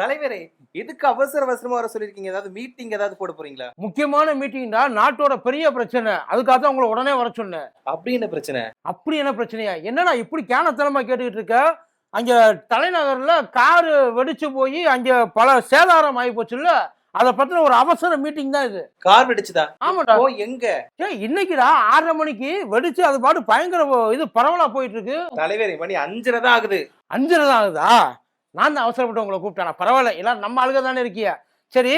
தலைவரே எதுக்கு அவசர அவசரமா வர சொல்லிருக்கீங்க ஏதாவது மீட்டிங் ஏதாவது போட போறீங்களா? முக்கியமான மீட்டிங் தான் நாட்டோட பெரிய பிரச்சனை. அதுக்காக தான் உங்களை உடனே வர சொன்னேன். அப்படி என்ன பிரச்சனை? அப்படி என்ன பிரச்சனையா? என்னடா இப்படி கேனத்தனமா கேட்டுக்கிட்டு இருக்க? அங்க தலைநகர்ல காரு வெடிச்சு போய் அங்க பல சேதாரம் ஆகி போச்சுல்ல? அதை பத்தின ஒரு அவசர மீட்டிங் தான் இது. கார் வெடிச்சுதா? ஆமாடா. ஓ எங்க? இன்னைக்குடா ஆறரை மணிக்கு வெடிச்சு அது பாட்டு பயங்கர இது பரவலா போயிட்டு இருக்கு. தலைவரே மணி அஞ்சரை தான் ஆகுது. அஞ்சரை தான் ஆகுதா? நான் தான் அவசரப்பட்டு உங்களை கூப்பிட்டேன். பரவாயில்ல. எல்லாரும் நம்ம ஆளுக தானே இருக்கியா. சரி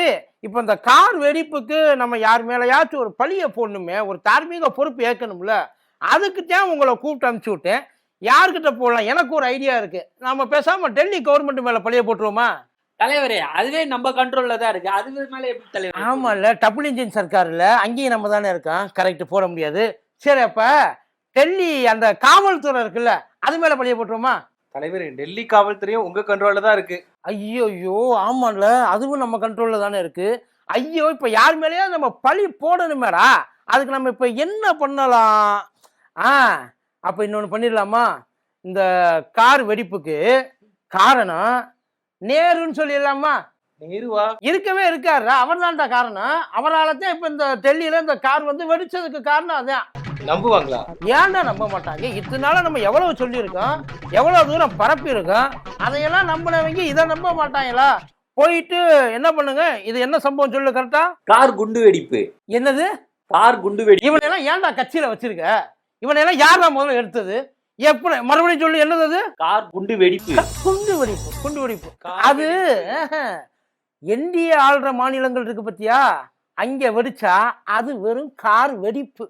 இப்போ இந்த கார் வெடிப்புக்கு நம்ம யார் மேலேயாச்சும் ஒரு பழியை போடணுமே ஒரு தார்மீக பொறுப்பு ஏற்கணும்ல அதுக்கு தான் உங்களை கூப்பிட்டு அனுப்பிச்சு விட்டேன். யார்கிட்ட போடலாம்? எனக்கு ஒரு ஐடியா இருக்கு. நாம பேசாம டெல்லி கவர்மெண்ட் மேல பழிய போட்டுருவோமா? தலைவரே அதுவே நம்ம கண்ட்ரோல்ல தான் இருக்கு. அது மேல எப்படி தலைவர் ஆமால்ல டபுள் இன்ஜின் சர்க்கார்ல அங்கேயும் நம்ம தானே இருக்கோம். கரெக்ட் போட முடியாது. சரி அப்ப டெல்லி அந்த காவல்துறை இருக்குல்ல அது மேல பழிய போட்டுருவோமா? தலைவரே டெல்லி காவல்துறையும் உங்க கண்ட்ரோல்ல தான் இருக்கு. ஐயோ ஐயோ ஆமாம்ல அதுவும் நம்ம கண்ட்ரோல்ல தானே இருக்கு. ஐயோ இப்ப யார் மேலேயா நம்ம பழி போடணுமேடா. அதுக்கு நம்ம இப்ப என்ன பண்ணலாம்? ஆ அப்ப இன்னொன்னு பண்ணிடலாமா? இந்த கார் வெடிப்புக்கு காரணம் நேருன்னு சொல்லிடலாமா? நேருவா இருக்கவே இருக்காரு அவர் தான்டா காரணம். அவரால தான் இப்ப இந்த டெல்லியில இந்த கார் வந்து வெடிச்சதுக்கு காரணம் அதான். நம்புவாங்களா? ஏன்டா நம்ப மாட்டாங்க? இத்தனை நாளா நம்ம எவ்வளவு சொல்லியிருக்கோம்? எவ்வளவு தூரம் பரப்பி இருக்கோம் அதையெல்லாம் நம்பினவங்க இதை நம்ப மாட்டாங்களா? போயிட்டு என்ன பண்ணுங்க? இது என்ன சம்பவம் சொல்லு கரெக்டா கார் குண்டு வெடிப்பு. என்னது? கார் குண்டு வெடி இவனையெல்லாம் ஏன்டா கட்சியில வச்சிருக்க? இவனையெல்லாம் யாரா முதல்ல எடுத்தது? எப்படி மறுபடியும் சொல்லு என்னது அது? கார் குண்டு வெடிப்பு. குண்டு வெடிப்பு குண்டு வெடிப்பு. அது என்டிஏ ஆள்ற மாநிலங்கள் இருக்கு பத்தியா? அங்க வெடிச்சா அது வெறும் கார் வெடிப்பு.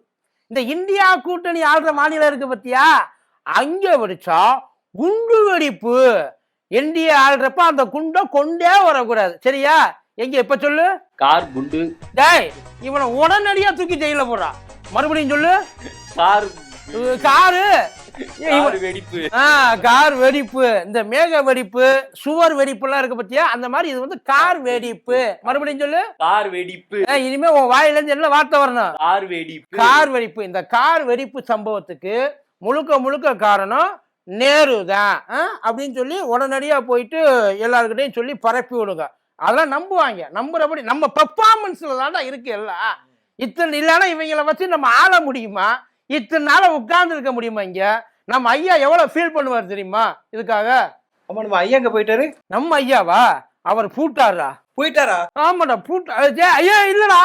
இந்த இந்தியா கூட்டணி ஆள்ற மாநிலம் இருக்கு பத்தியா? அங்க வெடிச்சா குண்டு வெடிப்பு. என்டிஏ ஆள்றப்ப அந்த குண்டை கொண்டே வரக்கூடாது. சரியா? எங்க இப்ப சொல்லு? கார் குண்டு. டேய் இவனை உடனடியா தூக்கி ஜெயில போடுறான். மறுபடியும் சொல்லு? Car car. வெடிப்பு. ஆ கார் வெடிப்பு. இந்த மேக வெடிப்பு சுவர் வெடிப்புலாம் இருக்கு பத்தியா? அந்த மாதிரி இது வந்து கார் வெடிப்பு. மறுபடியும் சொல்லு. கார் வெடிப்பு. இனிமே உன் வாயில இருந்து என்ன வார்த்தை வரணும்? கார் வெடிப்பு. கார் வெடிப்பு. இந்த கார் வெடிப்பு சம்பவத்துக்கு முழுக்க முழுக்க காரணம் நேரு தான்? அப்படின்னு சொல்லி உடனடியா போயிட்டு எல்லாருக்கிட்டையும் சொல்லி பரப்பி விடுங்க. அதெல்லாம் நம்புவாங்க. நம்புறபடி நம்ம பெர்ஃபார்மன்ஸ்ல தான்டா இருக்கு எல்லாம். இத்தனை இல்லைன்னா இவங்கள வச்சு நம்ம ஆள முடியுமா? இத்தனை நாள உட்கார்ந்து இருக்க முடியுமா இங்க? நம்ம ஐயா எவ்வளவு ஃபீல் பண்ணுவார் தெரியுமா? இதுக்காக. ஆமா நம்ம ஐயா எங்க போயிட்டாரு? நம்ம ஐயாவா? அவர் பூட்டாரா போயிட்டாரா? ஆமாடா பூட்டா ஐயா இல்லடா.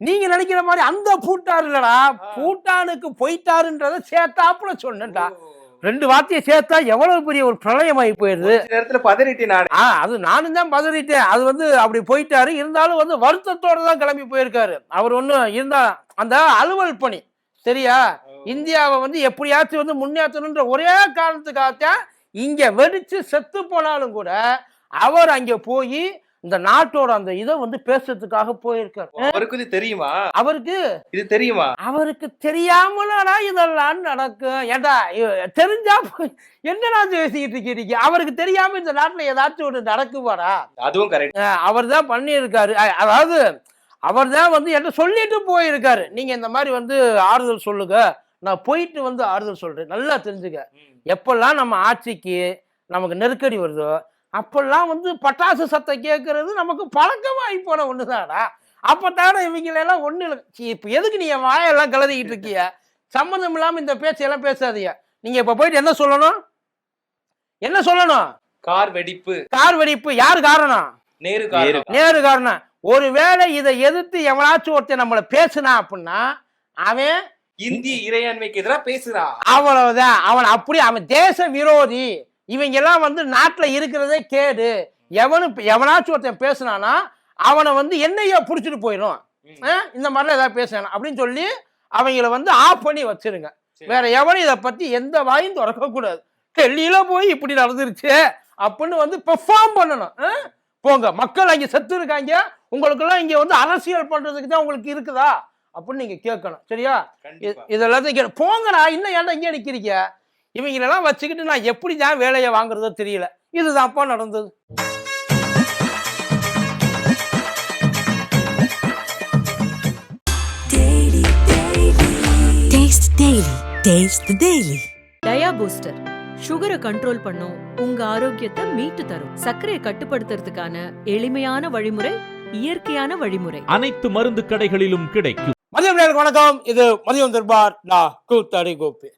நீங்க நினைக்கிற மாதிரி அந்த பூட்டார் இல்லடா. பூட்டானுக்கு போயிட்டாருன்றத சேர்த்தாப்புல சொன்னேன்டா. ரெண்டு வார்த்தையை சேர்த்தா எவ்வளவு பெரிய ஒரு பிரளயமாகி போயிடுது கொஞ்ச நேரத்துல பதறிட்டேன் நானு. ஆ அது நானும் தான் பதறிட்டேன். அது வந்து அப்படி போயிட்டாரு. இருந்தாலும் வந்து வருத்தத்தோட தான் கிளம்பி போயிருக்காரு. அவர் ஒன்றும் இருந்தா அந்த அலுவல் பணி சரியா இந்தியாவை வந்து எப்படியாச்சும் வந்து முன்னேற்றணுன்ற ஒரே காரணத்துக்காகத்தான் இங்க வெடிச்சு செத்து போனாலும் கூட அவர் அங்க போய் இந்த நாட்டோட அந்த இதை வந்து பேசுறதுக்காக போயிருக்காரு. அவருக்கு இது தெரியுமா? அவருக்கு இது தெரியுமா? அவருக்கு தெரியாமலடா இதெல்லாம் நடக்கும் ஏண்டா இ- தெரிஞ்சா என்னடா பேசிக்கிட்டு இருக்கீங்க அவருக்கு தெரியாம இந்த நாட்டுல ஏதாச்சும் ஒன்று நடக்குமாடா? அதுவும் கரெக்ட் அவர் தான் பண்ணியிருக்காரு. அதாவது அவர் தான் வந்து என்ன சொல்லிட்டு போயிருக்காரு. நீங்க இந்த மாதிரி வந்து ஆறுதல் சொல்லுங்க. நான் போயிட்டு வந்து ஆறுதல் சொல்றேன். நல்லா தெரிஞ்சுக்க. எப்பெல்லாம் நம்ம ஆட்சிக்கு நமக்கு நெருக்கடி வருதோ அப்பெல்லாம் வந்து பட்டாசு சத்தம் கேட்கறது நமக்கு பழக்கமாகி போன ஒண்ணுதாடா அப்பத்தான இவங்களெல்லாம் ஒண்ணு இல்லை. இப்ப எதுக்கு நீ வாயெல்லாம் கலதிக்கிட்டு இருக்கிய? சம்மந்தம் இல்லாம இந்த பேச்சையெல்லாம் பேசாதீங்க. நீங்க இப்ப போயிட்டு என்ன சொல்லணும்? என்ன சொல்லணும்? கார் வெடிப்பு. கார் வெடிப்பு. யார் காரணம்? நேரு கார் நேரு காரணம். ஒருவேளை இதை எதிர்த்து எவனாச்சும் ஒருத்தன் நம்மள பேசுனா அப்படின்னா அவன் இந்திய இறையாண்மைக்கு எதிராக பேசுறான் அவ்வளவுதான். அவன் அப்படி அவன் தேச விரோதி. இவங்க எல்லாம் வந்து நாட்டுல இருக்கிறதே கேடு. எவனு எவனாச்சும் ஒருத்தன் பேசுனானா அவனை வந்து என்னையோ புடிச்சிட்டு போயிடும் இந்த மாதிரிலாம் ஏதாவது பேசணும் அப்படின்னு சொல்லி அவங்கள வந்து ஆஃப் பண்ணி வச்சிருங்க. சரி. வேற எவனும் இதை பத்தி எந்த வாயும் திறக்க கூடாது டெல்லியில போய் இப்படி நடந்துருச்சு அப்படின்னு வந்து பெர்ஃபார்ம் பண்ணணும்? போங்க. மக்கள் அங்க செத்து இருக்காங்க. உங்களுக்கெல்லாம் இங்க வந்து அரசியல் பண்றதுக்கு தான் உங்களுக்கு இருக்குதா? அப்படின்னு நீங்க கேட்கணும். சரியா? இ- கண்டிப்பா. இதெல்லாம் கேட்க போங்கடா இன்னும் ஏன்டா இங்கே நிற்கிறீங்க இவங்களெல்லாம் வச்சுக்கிட்டு நான் எப்படி தான் வேலையை வாங்குறதோ தெரியல. இதுதான்ப்பா நடந்தது. Taste Daily. Taste the Daily. Dia booster சுகரை கண்ட்ரோல் பண்ணும். உங்க ஆரோக்கியத்தை மீட்டு தரும். சர்க்கரையை கட்டுப்படுத்துறதுக்கான எளிமையான வழிமுறை இயற்கையான வழிமுறை. அனைத்து மருந்து கடைகளிலும் கிடைக்கும். மதியம் வணக்கம். இது மதியம் திருபார் நான் கூத்தடி கோப்பி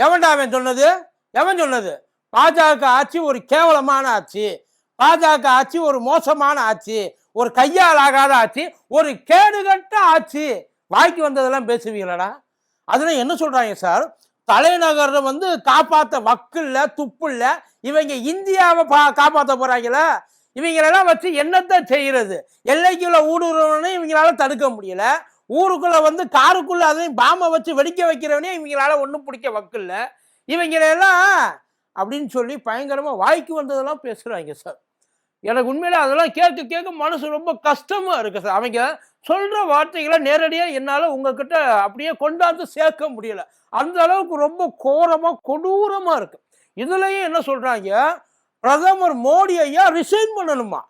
எவன்டா அவன் சொன்னது? எவன் சொன்னது? பாஜக ஆட்சி ஒரு கேவலமான ஆட்சி. பாஜக ஆட்சி ஒரு மோசமான ஆட்சி. ஒரு கையால் ஆகாத ஆட்சி. ஒரு கேடுகட்ட ஆட்சி. வாய்க்கு வந்ததெல்லாம் பேசுவீங்களடா? அதுல என்ன சொல்றாங்க சார்? தலைநகரை வந்து காப்பாத்த வக்கில்ல துப்புல்ல இவங்க இந்தியாவை பா காப்பாற்ற போறாங்களா? இவங்களெல்லாம் வச்சு என்னத்தை செய்யறது? எல்லைக்குள்ள ஊடுருவனை இவங்களால தடுக்க முடியல. ஊருக்குள்ள வந்து காருக்குள்ள அதையும் பாம்பை வச்சு வெடிக்க வைக்கிறவனே இவங்களால ஒன்றும் பிடிக்க வக்கில்ல. இவங்களெல்லாம் அப்படின்னு சொல்லி பயங்கரமா வாய்க்கு வந்ததெல்லாம் பேசுறாங்க சார். எனக்கு உண்மையில அதெல்லாம் கேட்க கேட்க மனசு ரொம்ப கஷ்டமா இருக்கு சார். அவங்க சொல்ற வார்த்தைகளை நேரடியாக என்னால உங்ககிட்ட அப்படியே கொண்டாந்து சேர்க்க முடியல. அந்த அளவுக்கு ரொம்ப கோரமா கொடூரமா இருக்கு. இதுலயும் என்ன சொல்றாங்க? பிரதமர் மோடி ஐயா ரிசைன் பண்ணணுமா?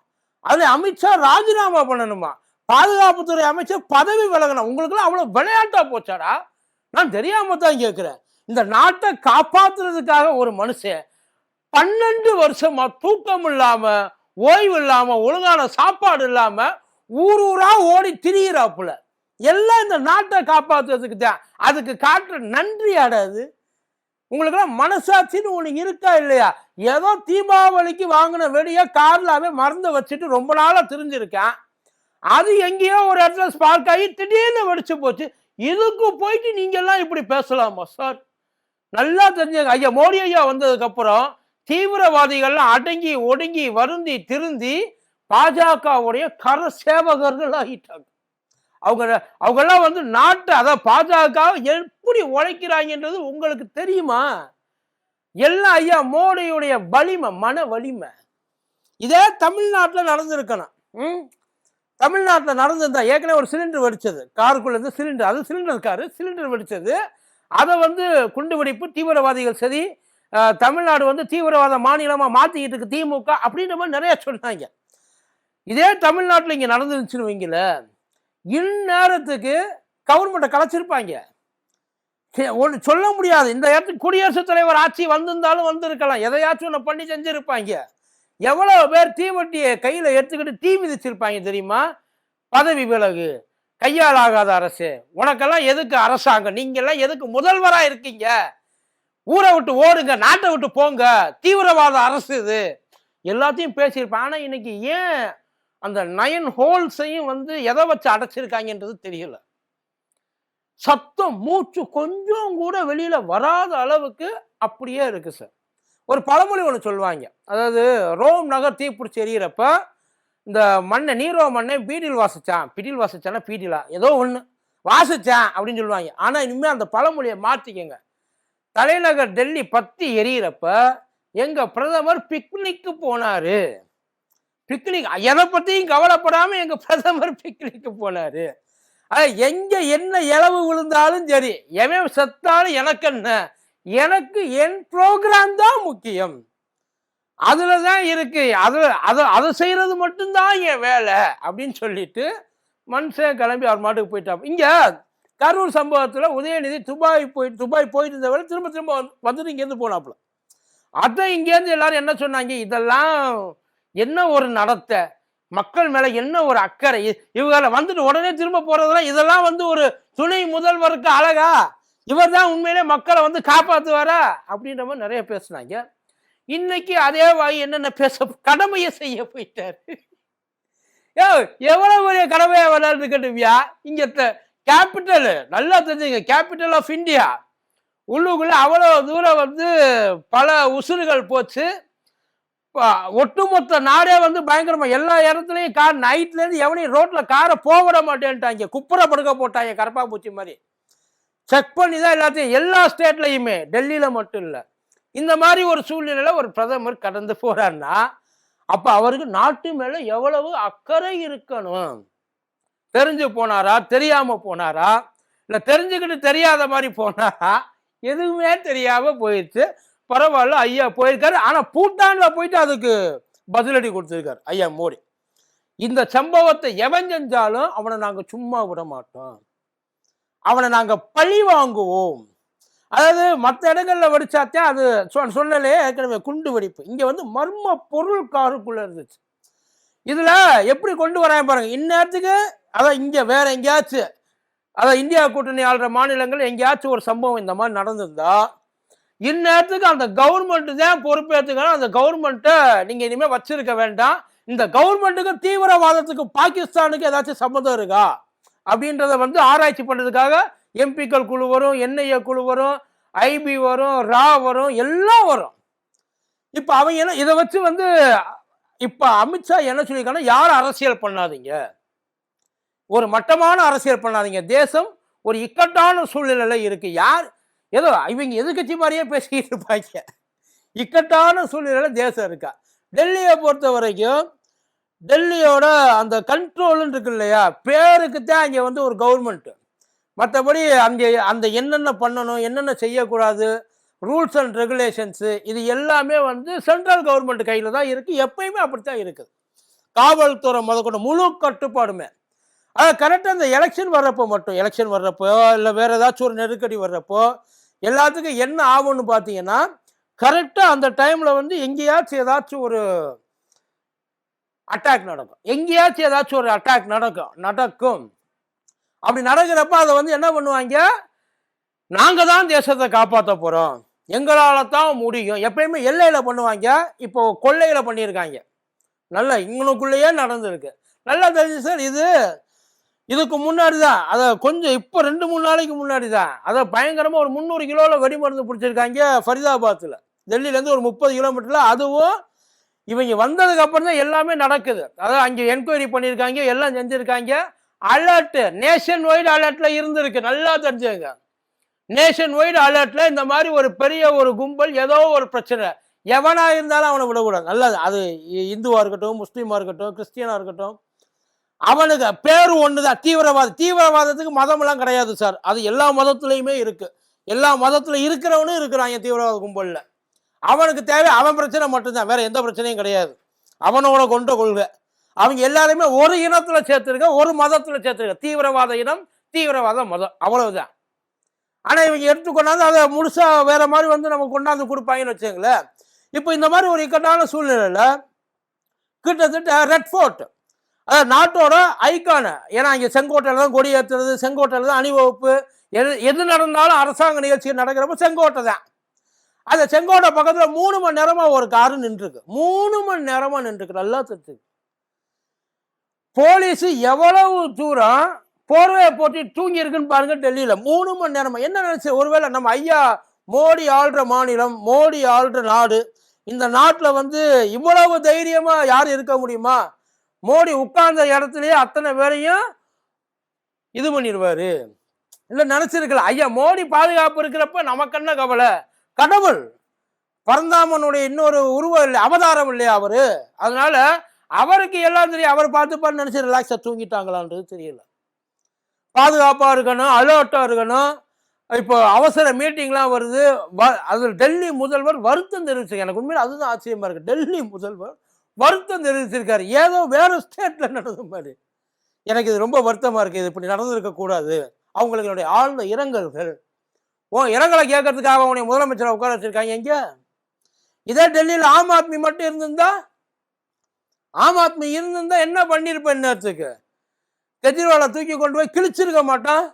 அதில் அமித்ஷா ராஜினாமா பண்ணணுமா? பாதுகாப்புத்துறை அமைச்சர் பதவி விலகணும். உங்களுக்குலாம் அவ்வளோ விளையாட்டா போச்சாடா? நான் தெரியாம தான் கேட்குறேன் இந்த நாட்டை காப்பாத்துறதுக்காக ஒரு மனுஷன் பன்னெண்டு வருஷமா தூக்கம் இல்லாம ஓய்வு இல்லாம ஒழுங்கான சாப்பாடு இல்லாம ஊர் ஊரா ஓடி திரியிறாப்புல. எல்லாம் இந்த நாட்டை காப்பாத்துறதுக்கு தான். அதுக்கு காட்டுற நன்றி அடாது உங்களுக்கெல்லாம் மனசாட்சின்னு ஒன்று இருக்கா இல்லையா? ஏதோ தீபாவளிக்கு வாங்கின வெடியை காரில் அவன் மறந்து வச்சுட்டு ரொம்ப நாளாக தெரிஞ்சிருக்கேன். அது எங்கேயோ ஒரு இடத்துல ஸ்பார்க் ஆகி திடீர்னு வெடிச்சு போச்சு. இதுக்கு போயிட்டு நீங்கள்லாம் இப்படி பேசலாமா சார் நல்லா தெரிஞ்சுங்க. ஐயா மோடி ஐயா வந்ததுக்கப்புறம் தீவிரவாதிகள்லாம் அடங்கி ஒடுங்கி வருந்தி திருந்தி பாஜகவுடைய கர சேவகர்கள் ஆகிட்டாங்க. அவங்க அவங்கெல்லாம் வந்து நாட்டை அதை பாஜக எப்படி உழைக்கிறாங்கன்றது உங்களுக்கு தெரியுமா? எல்லாம் ஐயா மோடியுடைய வலிமை மன வலிமை. இதே தமிழ்நாட்டில் நடந்திருக்கணும். ம்? தமிழ்நாட்டில் நடந்திருந்தா ஏற்கனவே ஒரு சிலிண்டர் வெடிச்சது. காருக்குள்ளேருந்து சிலிண்டர் அது சிலிண்டர் காரு சிலிண்டர் வெடிச்சது. அதை வந்து குண்டுவெடிப்பு தீவிரவாதிகள் சரி தமிழ்நாடு வந்து தீவிரவாத மாநிலமாக மாற்றிக்கிட்டு இருக்கு திமுக அப்படின்ற மாதிரி நிறையா சொன்னாங்க. இதே தமிழ்நாட்டில் இங்கே நடந்துருச்சுன்னு வைங்கள இந்நேரத்துக்கு கவர்மெண்ட்டை கலைச்சிருப்பாங்க. ஒன்று சொல்ல முடியாது. இந்த இடத்துக்கு குடியரசுத் தலைவர் ஆட்சி வந்திருந்தாலும் வந்திருக்கலாம். எதையாச்சும் ஒன்று பண்ணி செஞ்சுருப்பாங்க. எவ்வளோ பேர் தீவட்டியை கையில் எடுத்துக்கிட்டு தீ மிதிச்சிருப்பாங்க தெரியுமா? பதவி விலகு கையால் ஆகாத அரசு. உனக்கெல்லாம் எதுக்கு அரசாங்கம்? நீங்கள்லாம் எதுக்கு முதல்வராக இருக்கீங்க? ஊரை விட்டு ஓடுங்க நாட்டை விட்டு போங்க. தீவிரவாத அரசு இது. எல்லாத்தையும் பேசியிருப்பேன் ஆனால் இன்னைக்கு ஏன் அந்த நயன் ஹோல்ஸையும் வந்து எதை வச்சு அடைச்சிருக்காங்கன்றது தெரியலை. சத்தம் மூச்சு கொஞ்சம் கூட வெளியில் வராத அளவுக்கு அப்படியே இருக்குது சார் ஒரு பழமொழி ஒன்று சொல்லுவாங்க. அதாவது ரோம் நகர் தீப்பிடிச்சி எரியறப்ப இந்த மண்ணை நீரோ மண்ணை பீடில் வாசிச்சான். பிடில் வாசித்தானா பீடிலா. ஏதோ ஒன்று வாசித்தேன் அப்படின்னு சொல்லுவாங்க. ஆனால் இனிமேல் அந்த பழமொழியை மாற்றிக்கங்க தலைநகர் டெல்லி பற்றி எரியிறப்ப எங்கள் பிரதமர் பிக்னிக்கு போனார். பிக்னிக் எதை பற்றியும் கவலைப்படாமல் எங்கள் பிரதமர் பிக்னிக்கு போனார். அஹ் எங்க என்ன இளவு விழுந்தாலும் சரி எவன் செத்தாலும் எனக்கு என்ன? எனக்கு என் ப்ரோக்ராம் தான் முக்கியம். அதில் தான் இருக்கு. அதில் அதை அதை செய்கிறது மட்டும்தான் என் வேலை அப்படின்னு சொல்லிட்டு மனுஷன் கிளம்பி அவர் மாட்டுக்கு போயிட்டான். இங்கே கரூர் சம்பவத்தில் உதயநிதி துபாய் போய் துபாய் போயிட்டு இருந்தவரை திரும்ப திரும்ப வந்துட்டு இங்கேருந்து போனாப்புல. அதை இங்கேருந்து எல்லாரும் என்ன சொன்னாங்க? இதெல்லாம் என்ன ஒரு நடத்தை? மக்கள் மேல என்ன ஒரு அக்கறை? இவங்களை இவங்கள வந்துட்டு உடனே திரும்ப போறதெல்லாம் இதெல்லாம் வந்து ஒரு துணை முதல்வருக்கு அழகா இவர் தான் உண்மையிலே மக்களை வந்து காப்பாத்துவாரா? அப்படின்ற மாதிரி நிறைய பேசுனாங்க. இன்னைக்கு அதே வாய் என்னென்ன பேச கடமையை செய்ய போயிட்டாரு. ஏ எவ்வளவு பெரிய கடமையா விளையாண்டு கட்டுவியா இங்க கேபிட்டல் நல்லா தெரிஞ்சுங்க கேபிட்டல் ஆஃப் இந்தியா. உள்ளுக்குள்ள அவ்வளோ தூரம் வந்து பல உசுறுகள் போச்சு. ஒட்டுமொத்த நாடே வந்து பயங்கரமா எல்லா இடத்துலையும் கார் நைட்ல இருந்து எவனையும் ரோட்ல காரை போக விட மாட்டேன்ட்டாங்க. குப்புற படுக்க போட்டாங்க கரப்பா பூச்சி மாதிரி. செக் பண்ணி தான் எல்லாத்தையும் எல்லா ஸ்டேட்லையுமே டெல்லியில மட்டும் இல்லை. இந்த மாதிரி ஒரு சூழ்நிலையில ஒரு பிரதமர் கடந்து போகிறாருன்னா அப்ப அவருக்கு நாட்டு மேல எவ்வளவு அக்கறை இருக்கணும்? தெரிஞ்சு போனாரா? தெரியாம போனாரா? இல்ல தெரிஞ்சுக்கிட்டு தெரியாத மாதிரி போனாரா? எதுவுமே தெரியாம போயிடுச்சு. பரவாயில்ல ஐயா போயிருக்காரு. ஆனால் பூட்டானில் போயிட்டு அதுக்கு பதிலடி கொடுத்துருக்காரு ஐயா மோடி. இந்த சம்பவத்தை எவன் செஞ்சாலும் அவனை நாங்கள் சும்மா விட மாட்டோம். அவனை நாங்கள் பழி வாங்குவோம். அதாவது மற்ற இடங்களில் வெடிச்சாத்தே அது சொ- ஏற்கனவே குண்டு வெடிப்பு. இங்கே வந்து மர்ம பொருள் காருக்குள்ளே இருந்துச்சு. இதில் எப்படி கொண்டு வராங்க பாருங்கள் இந்நேரத்துக்கு அதான் இங்கே வேற எங்கேயாச்சும் அதான் இந்தியா கூட்டணி ஆள்ற மாநிலங்கள் எங்கேயாச்சும் ஒரு சம்பவம் இந்த மாதிரி நடந்திருந்தா இந்நேரத்துக்கு அந்த கவர்மெண்ட் தான் பொறுப்பேற்றுக்கணும் அந்த கவர்மெண்ட்டை நீங்கள் இனிமேல் வச்சிருக்க வேண்டாம். இந்த கவர்மெண்ட்டுக்கு தீவிரவாதத்துக்கு பாகிஸ்தானுக்கு ஏதாச்சும் சம்மந்தம் இருக்கா? அப்படின்றத வந்து ஆராய்ச்சி பண்ணுறதுக்காக எம்பிக்கள் குழு வரும் என்ஐஏ குழு வரும் ஐபி வரும் ரா வரும் எல்லாம் வரும். இப்போ அவங்க என்ன இதை வச்சு வந்து இப்போ அமித்ஷா என்ன சொல்லியிருக்காங்கன்னா யாரும் அரசியல் பண்ணாதீங்க. ஒரு மட்டமான அரசியல் பண்ணாதீங்க. தேசம் ஒரு இக்கட்டான சூழ்நிலையில் இருக்குது யார் ஏதோ இவங்க எதிர்கட்சி மாதிரியே பேசிக்கிட்டு இருப்பாங்க. இக்கட்டான சூழ்நிலையில தேசம் இருக்கா? டெல்லியை பொறுத்த வரைக்கும் டெல்லியோட அந்த கண்ட்ரோல்னு இருக்கு இல்லையா? பேருக்கு தான் இங்கே வந்து ஒரு கவர்மெண்ட்டு மற்றபடி அங்கே அந்த என்னென்ன பண்ணணும் என்னென்ன செய்யக்கூடாது ரூல்ஸ் அண்ட் ரெகுலேஷன்ஸு இது எல்லாமே வந்து சென்ட்ரல் கவர்மெண்ட் கையில் தான் இருக்குது எப்பயுமே அப்படித்தான் இருக்குது காவல்துறை முதற்கொண்டு முழு கட்டுப்பாடுமே. அதாவது கரெக்டாக இந்த எலெக்ஷன் வர்றப்போ மட்டும் எலெக்ஷன் வர்றப்போ இல்லை வேறு ஏதாச்சும் ஒரு நெருக்கடி வர்றப்போ எல்லாத்துக்கும் என்ன ஆகும்னு பார்த்தீங்கன்னா கரெக்டாக அந்த டைமில் வந்து எங்கேயாச்சும் ஏதாச்சும் ஒரு அட்டாக் நடக்கும். எங்கேயாச்சும் ஏதாச்சும் ஒரு அட்டாக் நடக்கும் நடக்கும். அப்படி நடக்கிறப்ப அதை வந்து என்ன பண்ணுவாங்க? நாங்கள் தான் தேசத்தை காப்பாற்ற போகிறோம் எங்களால் தான் முடியும். எப்பயுமே எல்லையில் பண்ணுவாங்க. இப்போ கொள்ளையில் பண்ணியிருக்காங்க. நல்ல இவங்களுக்குள்ளேயே நடந்திருக்கு. நல்லா தெரிஞ்சு சார் இது இதுக்கு முன்னாடி தான் அதை கொஞ்சம் இப்போ ரெண்டு மூணு நாளைக்கு முன்னாடி தான் அதை பயங்கரமாக ஒரு முந்நூறு கிலோவில் வெடிமருந்து பிடிச்சிருக்காங்க ஃபரிதாபாத்தில். டெல்லியிலேருந்து ஒரு முப்பது கிலோமீட்டரில் அதுவும் இவங்க வந்ததுக்கு அப்புறம் தான் எல்லாமே நடக்குது. அதாவது அங்கே என்கொயரி பண்ணியிருக்காங்க எல்லாம் செஞ்சுருக்காங்க. அலர்ட்டு நேஷன் வைடு அலர்ட்டில் இருந்திருக்கு நல்லா தெரிஞ்சுங்க. நேஷன் வைடு அலர்ட்டில் இந்த மாதிரி ஒரு பெரிய ஒரு கும்பல் ஏதோ ஒரு பிரச்சனை. எவனாக இருந்தாலும் அவனை விடக்கூடாது. நல்லது. அது இந்துவாக இருக்கட்டும் முஸ்லீமாக இருக்கட்டும் கிறிஸ்டியனாக இருக்கட்டும் அவனுக்கு பேர் ஒண்ணுதான். தீவிரவாத தீவிரவாதத்துக்கு மதமெல்லாம் கிடையாது சார் அது எல்லா மதத்துலேயுமே இருக்கு. எல்லா மதத்துல இருக்கிறவனும் இருக்கிறான் என் தீவிரவாத கும்பல்ல. அவனுக்கு தேவை அவன் பிரச்சனை மட்டும்தான். வேற எந்த பிரச்சனையும் கிடையாது. அவனோட கொண்ட கொள்கை. அவங்க எல்லாருமே ஒரு இனத்துல சேர்த்துருக்க ஒரு மதத்துல சேர்த்துருக்க. தீவிரவாத இனம் தீவிரவாத மதம். அவ்வளவுதான். ஆனா இவங்க எடுத்து கொண்டாந்து அதை முழுசா வேற மாதிரி வந்து நம்ம கொண்டாந்து கொடுப்பாங்கன்னு வச்சுங்களேன் இப்போ இந்த மாதிரி ஒரு இக்கட்டான சூழ்நிலையில கிட்டத்தட்ட ரெட் ஃபோர்ட் அதாவது நாட்டோட ஐக்கான ஏன்னா இங்கே செங்கோட்டையில் தான் கொடி ஏற்றுறது செங்கோட்டையில் தான் அணிவகுப்பு எது எது நடந்தாலும் அரசாங்க நிகழ்ச்சி நடக்கிறப்ப செங்கோட்டை தான். அந்த செங்கோட்டை பக்கத்தில் மூணு மணி நேரமாக ஒரு காரு நின்றுருக்கு. மூணு மணி நேரமாக நின்றுருக்கு நல்லா தெரிஞ்சு போலீஸ் எவ்வளவு தூரம் போர்வையை போட்டு தூங்கி இருக்குன்னு பாருங்க டெல்லியில். மூணு மணி நேரமாக என்ன நினச்சி ஒருவேளை நம்ம ஐயா மோடி ஆள்ற மாநிலம் மோடி ஆள்ற நாடு இந்த நாட்டில் வந்து இவ்வளவு தைரியமாக யார் இருக்க முடியுமா? மோடி உட்கார்ந்த இடத்துலயே அத்தனை பேரையும் இது பண்ணிடுவாரு. இல்லை நினைச்சிருக்கலாம் ஐயா மோடி பாதுகாப்பு இருக்கிறப்ப நமக்கு என்ன கவலை? கடவுள். பரந்தாமனுடைய இன்னொரு உருவம் இல்லை அவதாரம் இல்லையா அவரு? அதனால அவருக்கு எல்லாம் தெரியும். அவர் பார்த்துப்பான்னு நினைச்சு ரிலாக்ஸா தூங்கிட்டாங்களான்றது தெரியல. பாதுகாப்பா இருக்கணும் அலர்ட்டா இருக்கணும். இப்போ அவசர மீட்டிங்லாம் வருது. வ- டெல்லி முதல்வர் வருத்தம் தெரிவிச்சிருக்காரு. எனக்கு உண்மையில் அதுதான் ஆச்சரியமா இருக்கு. டெல்லி முதல்வர் வருத்தம் தெரிவிச்சிருக்காரு. ஏதோ வேற ஸ்டேட்ல நடந்த மாதிரி எனக்கு இது ரொம்ப வருத்தமா இருக்கு. இது இப்படி நடந்திருக்க கூடாது. அவங்களுடைய ஆழ்ந்த இரங்கல்கள். ஓ இரங்கலை கேட்கறதுக்காக அவனுடைய முதலமைச்சரை உட்கார வச்சிருக்காங்க எங்க இதே டெல்லியில் ஆம் ஆத்மி மட்டும் இருந்திருந்தா? ஆம் ஆத்மி இருந்திருந்தா என்ன பண்ணியிருப்பேன் நேரத்துக்கு கெஜ்ரிவாலை தூக்கி கொண்டு போய் கிழிச்சிருக்க மாட்டான்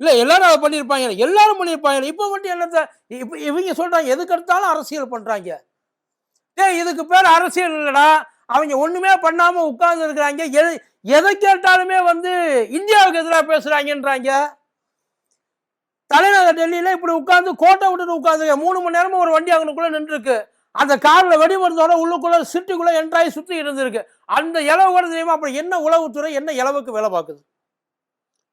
இல்லை எல்லாரும் அதை பண்ணியிருப்பாங்க எல்லாரும் பண்ணியிருப்பாங்க இப்போ மட்டும் என்னத்தை இப்போ இவங்க சொல்கிறாங்க எதுக்கு எடுத்தாலும் அரசியல் பண்ணுறாங்க டேய் இதுக்கு பேர் அரசியல் இல்லைடா. அவங்க ஒண்ணுமே பண்ணாம உட்கார்ந்து இருக்கிறாங்க. எது எதை கேட்டாலுமே வந்து இந்தியாவுக்கு எதிராக பேசுறாங்கன்றாங்க. தலைநகர் டெல்லியில இப்படி உட்காந்து கோட்டை விட்டுட்டு உட்காந்துங்க மூணு மணி நேரமும் ஒரு வண்டி அவனுக்குள்ள நின்றுருக்கு. அந்த காரில் வெடி மருந்தோட உள்ளுக்குள்ள சிட்டிக்குள்ள என்ட்ராயி சுற்றி இருந்திருக்கு. அந்த இளவு கூட தெரியுமா? அப்புறம் என்ன உளவுத்துறை என்ன இளவுக்கு வேலை பார்க்குது?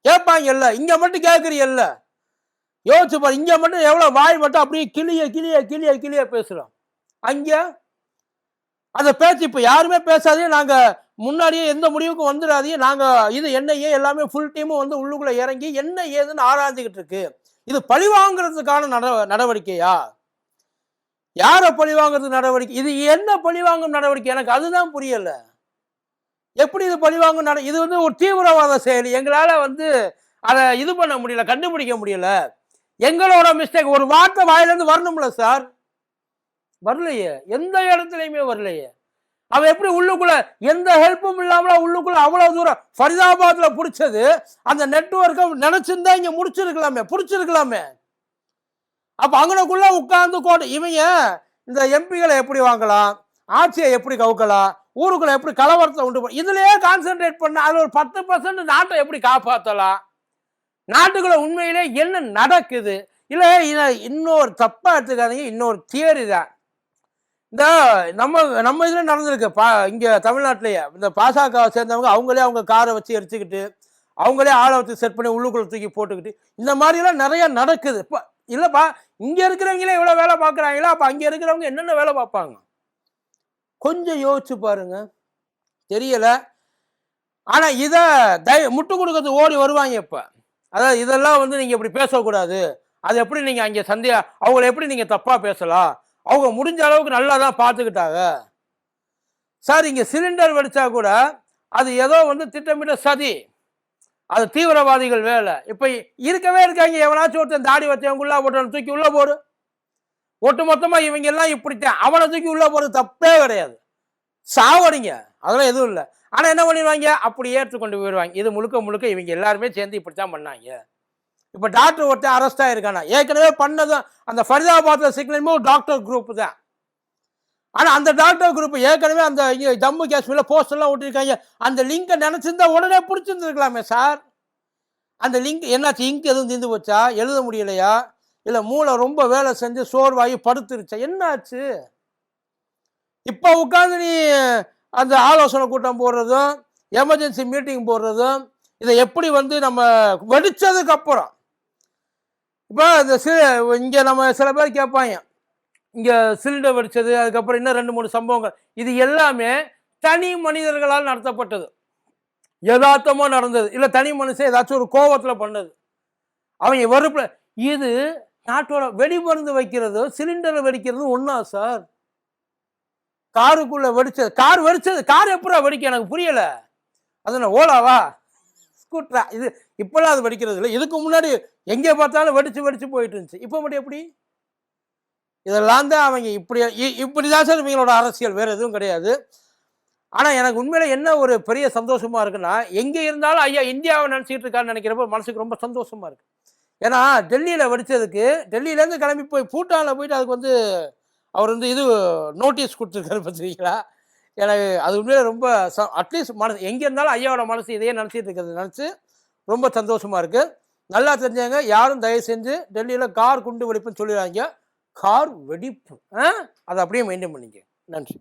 கேட்பாங்க இல்லை இங்கே மட்டும் கேட்குறீல்ல யோசிச்சு பாரு இங்கே மட்டும் எவ்வளோ வாய் மட்டும் அப்படியே கிளிய கிளிய கிளிய கிளிய பேசுகிறோம் அங்கே அந்த பேச்சு இப்போ யாருமே பேசாதே நாங்கள் முன்னாடியே எந்த முடிவுக்கும் வந்துடாதீங்க நாங்கள் இது என்ன ஏன் எல்லாமே ஃபுல் டீமும் வந்து உள்ளுக்குள்ளே இறங்கி என்ன ஏதுன்னு ஆராய்ஞ்சிக்கிட்டு இருக்கு. இது பழிவாங்கிறதுக்கான நட நடவடிக்கையா? யாரை பழி வாங்குறது நடவடிக்கை? இது என்ன பழிவாங்கும் நடவடிக்கை? எனக்கு அதுதான் புரியல. எப்படி இது பழிவாங்கும் நட இது வந்து ஒரு தீவிரவாத செயல். எங்களால் வந்து அதை இது பண்ண முடியல கண்டுபிடிக்க முடியல. எங்களோட மிஸ்டேக் ஒரு வார்த்தை வாயிலேருந்து வரணும்ல சார் வரலையே? எந்த இடத்துலையுமே வரலையே. அவன் எப்படி உள்ளுக்குள்ள எந்த ஹெல்ப்பும் இல்லாமல உள்ளுக்குள்ள அவ்வளவு தூரம் ஃபரிதாபாத்ல பிடிச்சது? அந்த நெட்வொர்க்கை நினைச்சிருந்தா இங்க முடிச்சிருக்கலாமே பிடிச்சிருக்கலாமே. அப்ப அங்கனக்குள்ள உட்கார்ந்து கோட்டை இவங்க இந்த எம்பிகளை எப்படி வாங்கலாம்? ஆட்சியை எப்படி கவுக்கலாம்? ஊருக்குள்ள எப்படி கலவரத்தை உண்டு இதுலயே கான்சென்ட்ரேட் பண்ண அதில் ஒரு பத்து பர்சன்ட் நாட்டை எப்படி காப்பாற்றலாம் நாட்டுக்குள்ள உண்மையிலே என்ன நடக்குது? இல்லை இன்னொரு தப்பாக எடுத்துக்காதீங்க இன்னொரு தியரி தான். இந்த நம்ம நம்ம இதில் நடந்திருக்கு. பா இங்கே தமிழ்நாட்டிலேயே. இந்த பாசகவை சேர்ந்தவங்க அவங்களே அவங்க காரை வச்சு எரிச்சுக்கிட்டு அவங்களே ஆளை வச்சு செட் பண்ணி உள்ளுக்குள்ள தூக்கி போட்டுக்கிட்டு இந்த மாதிரிலாம் நிறையா நடக்குது. இப்போ இல்லைப்பா இங்கே இருக்கிறவங்களே இவ்வளோ வேலை பார்க்குறாங்களா? அப்போ அங்கே இருக்கிறவங்க என்னென்ன வேலை பார்ப்பாங்க? கொஞ்சம் யோசிச்சு பாருங்க. தெரியலை. ஆனால் இதை தய முட்டு கொடுக்கறது ஓடி வருவாங்க இப்போ. அதாவது இதெல்லாம் வந்து நீங்கள் இப்படி பேசக்கூடாது. அது எப்படி நீங்கள் அங்கே சந்தேக அவங்கள எப்படி நீங்கள் தப்பாக பேசலாம்? அவங்க முடிஞ்ச அளவுக்கு நல்லா தான் பார்த்துக்கிட்டாங்க. சார் இங்கே சிலிண்டர் வெடித்தா கூட அது ஏதோ வந்து திட்டமிட்ட சதி. அது தீவிரவாதிகள் வேலை. இப்போ இருக்கவே இருக்காங்க. எவனாச்சும் ஒருத்தன் தாடி வச்சவங்க உள்ள தூக்கி உள்ளே போடு. ஒட்டு மொத்தமாக இவங்க எல்லாம் இப்படித்தான். அவனை தூக்கி உள்ளே போகிறது தப்பே கிடையாது. சாவடிங்க. அதெல்லாம் எதுவும் இல்லை. ஆனால் என்ன பண்ணிடுவாங்க? அப்படி ஏற்றுக்கொண்டு போயிடுவாங்க. இது முழுக்க முழுக்க இவங்க எல்லாருமே சேர்ந்து இப்படித்தான் பண்ணாங்க. இப்போ டாக்டர் ஒருத்தன் அரெஸ்ட் ஆகிருக்கானா ஏற்கனவே பண்ணதும் அந்த ஃபரிதாபாத்தில் சிக்னலுமே ஒரு டாக்டர் குரூப் தான். ஆனால் அந்த டாக்டர் குரூப் ஏற்கனவே அந்த இங்கே ஜம்மு காஷ்மீரில் போஸ்டர்லாம் விட்டுருக்காங்க அந்த லிங்கை நினச்சிருந்தா உடனே பிடிச்சிருந்துருக்கலாமே சார் அந்த லிங்க் என்னாச்சு? இங்க் எதுவும் தீர்ந்து போச்சா? எழுத முடியலையா? இல்லை மூளை ரொம்ப வேலை செஞ்சு சோர்வாகி படுத்துருச்சா? என்னாச்சு? இப்போ உட்காந்து நீ அந்த ஆலோசனை கூட்டம் போடுறதும் எமர்ஜென்சி மீட்டிங் போடுறதும் இதை எப்படி வந்து நம்ம வெடிச்சதுக்கு அப்புறம் இப்போ இந்த சில இங்கே நம்ம சில பேர் கேட்பாங்க. இங்கே சிலிண்டர் வெடிச்சது அதுக்கப்புறம் இன்னும் ரெண்டு மூணு சம்பவங்கள். இது எல்லாமே தனி மனிதர்களால் நடத்தப்பட்டது. யதார்த்தமாக நடந்தது. இல்லை தனி மனுஷன் ஏதாச்சும் ஒரு கோவத்தில் பண்ணது. அவங்க வெறுப்பில் இது நாட்டோட வெடிமருந்து வைக்கிறது சிலிண்டரை வெடிக்கிறது ஒன்றா சார்? காருக்குள்ளே வெடிச்சது கார் வெடிச்சது கார் எப்படா வெடிக்க எனக்கு புரியலை. அது என்ன ஓலாவா? ஸ்கூட்ரா இது இப்போல்லாம் அது வெடிக்கிறது இல்லை. இதுக்கு முன்னாடி எங்கே பார்த்தாலும் வெடிச்சு வெடிச்சு போயிட்டு இருந்துச்சு. இப்போ மட்டும் எப்படி? இதெல்லாம் தான் அவங்க இப்படி இ- இப்படிதான் சார் இவங்களோட அரசியல். வேறு எதுவும் கிடையாது. ஆனால் எனக்கு உண்மையில் என்ன ஒரு பெரிய சந்தோஷமாக இருக்குன்னா எங்கே இருந்தாலும் ஐயா இந்தியாவை நினச்சிக்கிட்டு இருக்கான்னு நினைக்கிறப்ப மனசுக்கு ரொம்ப சந்தோஷமாக இருக்குது ஏன்னா டெல்லியில் வெடித்ததுக்கு டெல்லியிலேருந்து கிளம்பி போய் பூட்டானில் போயிட்டு அதுக்கு வந்து அவர் வந்து இது நோட்டீஸ் கொடுத்துருக்காரு பார்த்துருக்கீங்களா? எனக்கு அது உண்மையில ரொம்ப அட்லீஸ்ட் மனசு எங்கே இருந்தாலும் ஐயாவோட மனசு இதையே நினச்சிட்டு இருக்கிறது நினச்சி ரொம்ப சந்தோஷமாக இருக்குது நல்லா தெரிஞ்சவங்க யாரும் தயவு செஞ்சு டெல்லியில் கார் குண்டு வெடிப்புன்னு சொல்லிடுறாங்க கார் வெடிப்பு. ஆ? அதை அப்படியே மெயின்டைன் பண்ணிக்க நன்றி.